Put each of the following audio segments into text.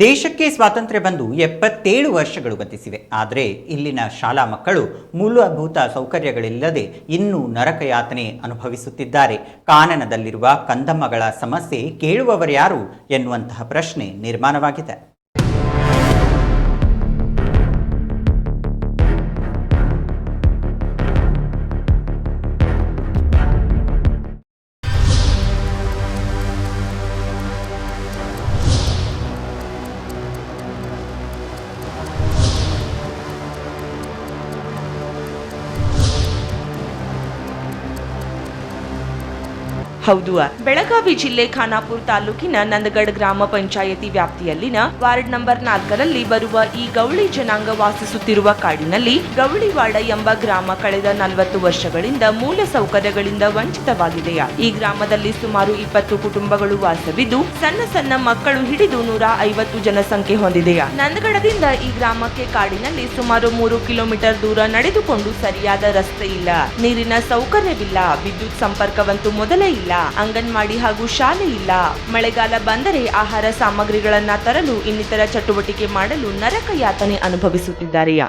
ದೇಶಕ್ಕೆ ಸ್ವಾತಂತ್ರ್ಯ ಬಂದು ಎಪ್ಪತ್ತೇಳು ವರ್ಷಗಳು ಗತಿಸಿವೆ. ಆದರೆ ಇಲ್ಲಿನ ಶಾಲಾ ಮಕ್ಕಳು ಮೂಲಭೂತ ಸೌಕರ್ಯಗಳಿಲ್ಲದೆ ಇನ್ನೂ ನರಕಯಾತನೆ ಅನುಭವಿಸುತ್ತಿದ್ದಾರೆ. ಕಾನನದಲ್ಲಿರುವ ಕಂದಮ್ಮಗಳ ಸಮಸ್ಯೆ ಕೇಳುವವರ್ಯಾರು ಎನ್ನುವಂತಹ ಪ್ರಶ್ನೆ ನಿರ್ಮಾಣವಾಗಿದೆ. ಹೌದು ಬೆಳಗಾವಿ ಜಿಲ್ಲೆ ಖಾನಾಪುರ ತಾಲೂಕಿನ ನಂದಗಡ್ ಗ್ರಾಮ ಪಂಚಾಯತಿ ವ್ಯಾಪ್ತಿಯಲ್ಲಿನ ವಾರ್ಡ್ ನಂಬರ್ ನಾಲ್ಕರಲ್ಲಿ ಬರುವ ಈ ಗೌಳಿ ಜನಾಂಗ ವಾಸಿಸುತ್ತಿರುವ ಕಾಡಿನಲ್ಲಿ ಗೌಳಿವಾಡ ಎಂಬ ಗ್ರಾಮ ಕಳೆದ ನಲವತ್ತು ವರ್ಷಗಳಿಂದ ಮೂಲ ಸೌಕರ್ಯಗಳಿಂದ ವಂಚಿತವಾಗಿದೆಯಾ? ಈ ಗ್ರಾಮದಲ್ಲಿ ಸುಮಾರು ಇಪ್ಪತ್ತು ಕುಟುಂಬಗಳು ವಾಸವಿದ್ದು, ಸಣ್ಣ ಸಣ್ಣ ಮಕ್ಕಳು ಹಿಡಿದು ನೂರ ಐವತ್ತು ಜನಸಂಖ್ಯೆ ಹೊಂದಿದೆಯಾ? ನಂದಗಡದಿಂದ ಈ ಗ್ರಾಮಕ್ಕೆ ಕಾಡಿನಲ್ಲಿ ಸುಮಾರು ಮೂರು ಕಿಲೋಮೀಟರ್ ದೂರ ನಡೆದುಕೊಂಡು ಸರಿಯಾದ ರಸ್ತೆ ಇಲ್ಲ. ನೀರಿನ ಸೌಕರ್ಯವಿಲ್ಲ. ವಿದ್ಯುತ್ ಸಂಪರ್ಕವಂತೂ ಮೊದಲೇ ಇಲ್ಲ. ಅಂಗನವಾಡಿ ಹಾಗೂ ಶಾಲೆ ಇಲ್ಲ. ಮಳೆಗಾಲ ಬಂದರೆ ಆಹಾರ ಸಾಮಗ್ರಿಗಳನ್ನ ತರಲು ಇನ್ನಿತರ ಚಟುವಟಿಕೆ ಮಾಡಲು ನರಕ ಯಾತನೆ ಅನುಭವಿಸುತ್ತಿದ್ದಾರೆಯಾ?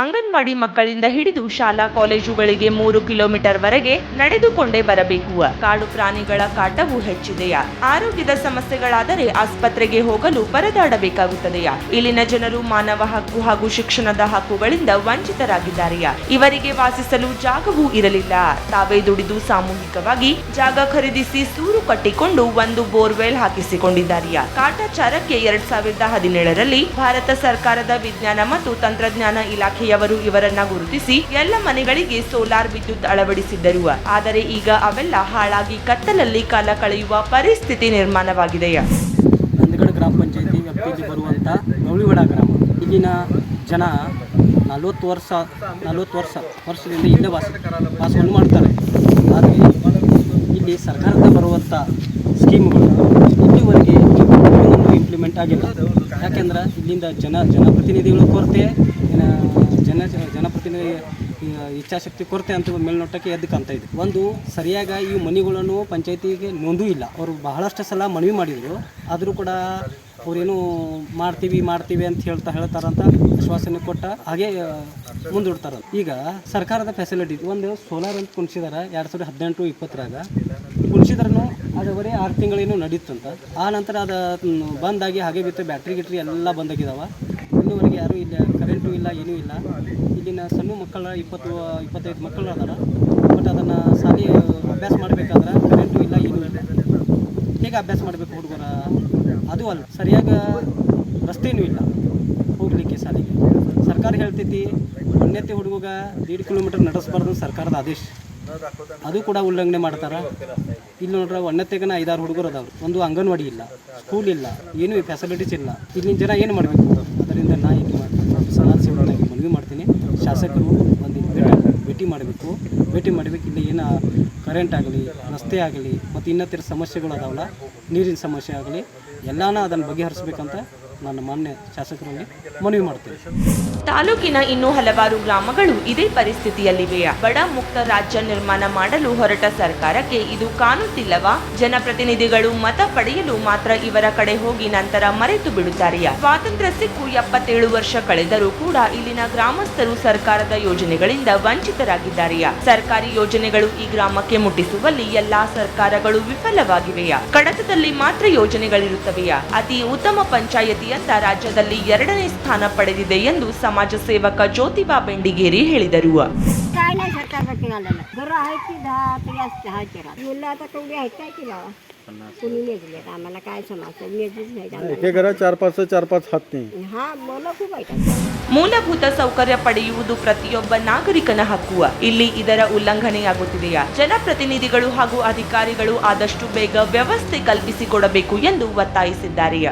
ಅಂಗನವಾಡಿ ಮಕ್ಕಳಿಂದ ಹಿಡಿದು ಶಾಲಾ ಕಾಲೇಜುಗಳಿಗೆ ಮೂರು ಕಿಲೋಮೀಟರ್ ವರೆಗೆ ನಡೆದುಕೊಂಡೇ ಬರಬೇಕು. ಕಾಡು ಪ್ರಾಣಿಗಳ ಕಾಟವು ಹೆಚ್ಚಿದೆಯಾ? ಆರೋಗ್ಯದ ಸಮಸ್ಯೆಗಳಾದರೆ ಆಸ್ಪತ್ರೆಗೆ ಹೋಗಲು ಪರದಾಡಬೇಕಾಗುತ್ತದೆಯಾ? ಇಲ್ಲಿನ ಜನರು ಮಾನವ ಹಕ್ಕು ಹಾಗೂ ಶಿಕ್ಷಣದ ಹಕ್ಕುಗಳಿಂದ ವಂಚಿತರಾಗಿದ್ದಾರೆಯಾ? ಇವರಿಗೆ ವಾಸಿಸಲು ಜಾಗವೂ ಇರಲಿಲ್ಲ. ತಾವೇ ದುಡಿದು ಸಾಮೂಹಿಕವಾಗಿ ಜಾಗ ಖರೀದಿಸಿ ಸೂರು ಕಟ್ಟಿಕೊಂಡು ಒಂದು ಬೋರ್ವೆಲ್ ಹಾಕಿಸಿಕೊಂಡಿದ್ದಾರೆಯಾ? ಕಾಟಾಚಾರಕ್ಕೆ ಎರಡ್ ಸಾವಿರದ ಹದಿನೇಳರಲ್ಲಿ ಭಾರತ ಸರ್ಕಾರದ ವಿಜ್ಞಾನ ಮತ್ತು ತಂತ್ರಜ್ಞಾನ ಇಲಾಖೆಯವರು ಇವರನ್ನ ಗುರುತಿಸಿ ಎಲ್ಲ ಮನೆಗಳಿಗೆ ಸೋಲಾರ್ ವಿದ್ಯುತ್ ಅಳವಡಿಸಿದ್ದರು. ಆದರೆ ಈಗ ಅವೆಲ್ಲ ಹಾಳಾಗಿ ಕತ್ತಲಲ್ಲಿ ಕಾಲ ಕಳೆಯುವ ಪರಿಸ್ಥಿತಿ ನಿರ್ಮಾಣವಾಗಿದೆ. ನಂದಗಡ ಗ್ರಾಮ ಪಂಚಾಯತಿ ವ್ಯಾಪ್ತಿಯಲ್ಲಿ ಬರುವಂಥ ಗೌಳಿವಾಡ ಗ್ರಾಮ. ಇಲ್ಲಿನ ಜನ ನಲ್ವತ್ತು ವರ್ಷ ನಲ್ವತ್ತು ವರ್ಷ, ವರ್ಷದಿಂದ ಇಲ್ಲೇ ವಾಸ, ವಾಸವನ್ನು ಮಾಡ್ತಾರೆ. ಆದರೆ ಇಲ್ಲಿ ಸರ್ಕಾರದ ಬರುವಂಥ ಸ್ಕೀಮ್ಗಳು ಇಲ್ಲಿವರೆಗೆ ಇಂಪ್ಲಿಮೆಂಟ್ ಆಗಿಲ್ಲ. ಯಾಕೆಂದ್ರೆ ಇಲ್ಲಿಂದ ಜನ, ಜನಪ್ರತಿನಿಧಿಗಳ ಕೊರತೆ ಜನ ಜನಪ್ರತಿನಿಧಿ ಇಚ್ಛಾಶಕ್ತಿ ಕೊರತೆ ಅಂತ ಮೇಲ್ನೋಟಕ್ಕೆ ಎದ್ದು ಕಾಣ್ತಾ ಇದೆ. ಒಂದು, ಸರಿಯಾಗಿ ಈ ಮನೆಗಳನ್ನು ಪಂಚಾಯತಿಗೆ ನೋಂದೂ ಇಲ್ಲ. ಅವರು ಬಹಳಷ್ಟು ಸಲ ಮನವಿ ಮಾಡಿದರು. ಆದರೂ ಕೂಡ ಅವರೇನು ಮಾಡ್ತೀವಿ ಮಾಡ್ತೀವಿ ಅಂತ ಹೇಳ್ತಾ ಹೇಳ್ತಾರಂತ ಆಶ್ವಾಸನೆ ಕೊಟ್ಟ ಹಾಗೆ ಮುಂದೂಡ್ತಾರ. ಈಗ ಸರ್ಕಾರದ ಫೆಸಿಲಿಟಿ ಒಂದು ಸೋಲಾರ್ ಅಂತ ಕುಣಿಸಿದಾರ ಎರಡು ಸಾವಿರದ ಹದಿನೆಂಟು ಇಪ್ಪತ್ತರಾಗ. ಕುಣಿಸಿದ್ರೂ ಅದು ಬರೀ ಆರು ತಿಂಗಳೇನು ನಡೀತಂತ. ಆ ನಂತರ ಅದು ಬಂದಾಗಿ ಹಾಗೆ ಬಿತ್ತು ಬ್ಯಾಟ್ರಿ ಗಿಟ್ರಿ ಎಲ್ಲ ಬಂದಾಗಿದ್ದಾವೆ ಇನ್ನೂವರೆಗೆ ಯಾರೂ ಇಲ್ಲ. ಏನೂ ಇಲ್ಲ. ಇಲ್ಲಿನ ಸಣ್ಣ ಮಕ್ಕಳ ಇಪ್ಪತ್ತು, ಇಪ್ಪತ್ತೈದು ಮಕ್ಕಳು ಅದಾರ. ಬಟ್ ಅದನ್ನು ಸಾಲಿ, ಅಭ್ಯಾಸ ಮಾಡಬೇಕಾದ್ರೆ ಕರೆಂಟು ಇಲ್ಲ, ಏನೂ ಇಲ್ಲ. ಹೇಗೆ ಅಭ್ಯಾಸ ಮಾಡಬೇಕು ಹುಡುಗರ? ಅದು ಅಲ್ಲ, ಸರಿಯಾಗಿ ರಸ್ತೆಯೂ ಇಲ್ಲ ಹೋಗಲಿಕ್ಕೆ ಸಾಲಿಗೆ. ಸರ್ಕಾರ ಹೇಳ್ತೈತಿ ಉನ್ನತಿ ಹುಡುಗ ದೀಡ್ ಕಿಲೋಮೀಟರ್ ನಡೆಸಬಾರ್ದು ಸರ್ಕಾರದ ಆದೇಶ. ಅದು ಕೂಡ ಉಲ್ಲಂಘನೆ ಮಾಡ್ತಾರೆ. ಇಲ್ಲಿ ನೋಡ್ರೆ ಒಣ್ಣತೆಗನ ಐದಾರು ಹುಡುಗರು ಅದಾವೆ. ಒಂದು ಅಂಗನವಾಡಿ ಇಲ್ಲ ಸ್ಕೂಲ್ ಇಲ್ಲ, ಏನೂ ಫೆಸಿಲಿಟೀಸ್ ಇಲ್ಲ. ಇಲ್ಲಿನ ಜನ ಏನು ಮಾಡಬೇಕು? ಅದರಿಂದ ನಾ ಏನು ಮಾಡ್ತೀನಿ ಸಮಾಜಸೇವಕರಾಗಿ ಮನವಿ ಮಾಡ್ತೀನಿ. ಶಾಸಕರು ಒಂದು ಭೇಟಿ ಮಾಡಬೇಕು. ಭೇಟಿ ಮಾಡಬೇಕು. ಇಲ್ಲಿ ಏನು ಕರೆಂಟ್ ಆಗಲಿ, ರಸ್ತೆ ಆಗಲಿ, ಮತ್ತು ಇನ್ನಿತರ ಸಮಸ್ಯೆಗಳು ಅದಾವಲ್ಲ, ನೀರಿನ ಸಮಸ್ಯೆ ಆಗಲಿ, ಎಲ್ಲಾನ ಅದನ್ನು ಬಗೆಹರಿಸ್ಬೇಕಂತ ನಾನು ಮಾನ್ಯ ಶಾಸಕರಲ್ಲಿ ಮನವಿ ಮಾಡ್ತೀನಿ. ತಾಲೂಕಿನ ಇನ್ನೂ ಹಲವಾರು ಗ್ರಾಮಗಳು ಇದೇ ಪರಿಸ್ಥಿತಿಯಲ್ಲಿವೆಯಾ ಬಡ ಮುಕ್ತ ರಾಜ್ಯ ನಿರ್ಮಾಣ ಮಾಡಲು ಹೊರಟ ಸರ್ಕಾರಕ್ಕೆ ಇದು ಕಾಣುತ್ತಿಲ್ಲವಾ. ಜನಪ್ರತಿನಿಧಿಗಳು ಮತ ಪಡೆಯಲು ಮಾತ್ರ ಇವರ ಕಡೆ ಹೋಗಿ ನಂತರ ಮರೆತು ಬಿಡುತ್ತಾರೆಯಾ ಸ್ವಾತಂತ್ರ್ಯ ಸಿಕ್ಕು ಎಪ್ಪತ್ತೇಳು ವರ್ಷ ಕಳೆದರೂ ಕೂಡ ಇಲ್ಲಿನ ಗ್ರಾಮಸ್ಥರು ಸರ್ಕಾರದ ಯೋಜನೆಗಳಿಂದ ವಂಚಿತರಾಗಿದ್ದಾರೆಯಾ ಸರ್ಕಾರಿ ಯೋಜನೆಗಳು ಈ ಗ್ರಾಮಕ್ಕೆ ಮುಟ್ಟಿಸುವಲ್ಲಿ ಎಲ್ಲಾ ಸರ್ಕಾರಗಳು ವಿಫಲವಾಗಿವೆಯಾ ಕಡತದಲ್ಲಿ ಮಾತ್ರ ಯೋಜನೆಗಳಿರುತ್ತವೆಯಾ ಅತಿ ಉತ್ತಮ ಪಂಚಾಯತಿ ರಾಜ್ಯಾದ್ಯಂತ ರಾಜ್ಯದಲ್ಲಿ ಎರಡನೇ ಸ್ಥಾನ ಪಡೆದಿದೆ ಎಂದು ಸಮಾಜ ಸೇವಕ ಜ್ಯೋತಿಬಾ ಬೆಂಡಿಗೇರಿ ಹೇಳಿದರು. ಮೂಲಭೂತ ಸೌಕರ್ಯ ಪಡೆಯುವುದು ಪ್ರತಿಯೊಬ್ಬ ನಾಗರಿಕನ ಹಕ್ಕು. ಇಲ್ಲಿ ಇದರ ಉಲ್ಲಂಘನೆಯಾಗುತ್ತಿದೆಯಾ? ಜನಪ್ರತಿನಿಧಿಗಳು ಹಾಗೂ ಅಧಿಕಾರಿಗಳು ಆದಷ್ಟು ಬೇಗ ವ್ಯವಸ್ಥೆ ಕಲ್ಪಿಸಿಕೊಡಬೇಕು ಎಂದು ಒತ್ತಾಯಿಸಿದ್ದಾರೆ.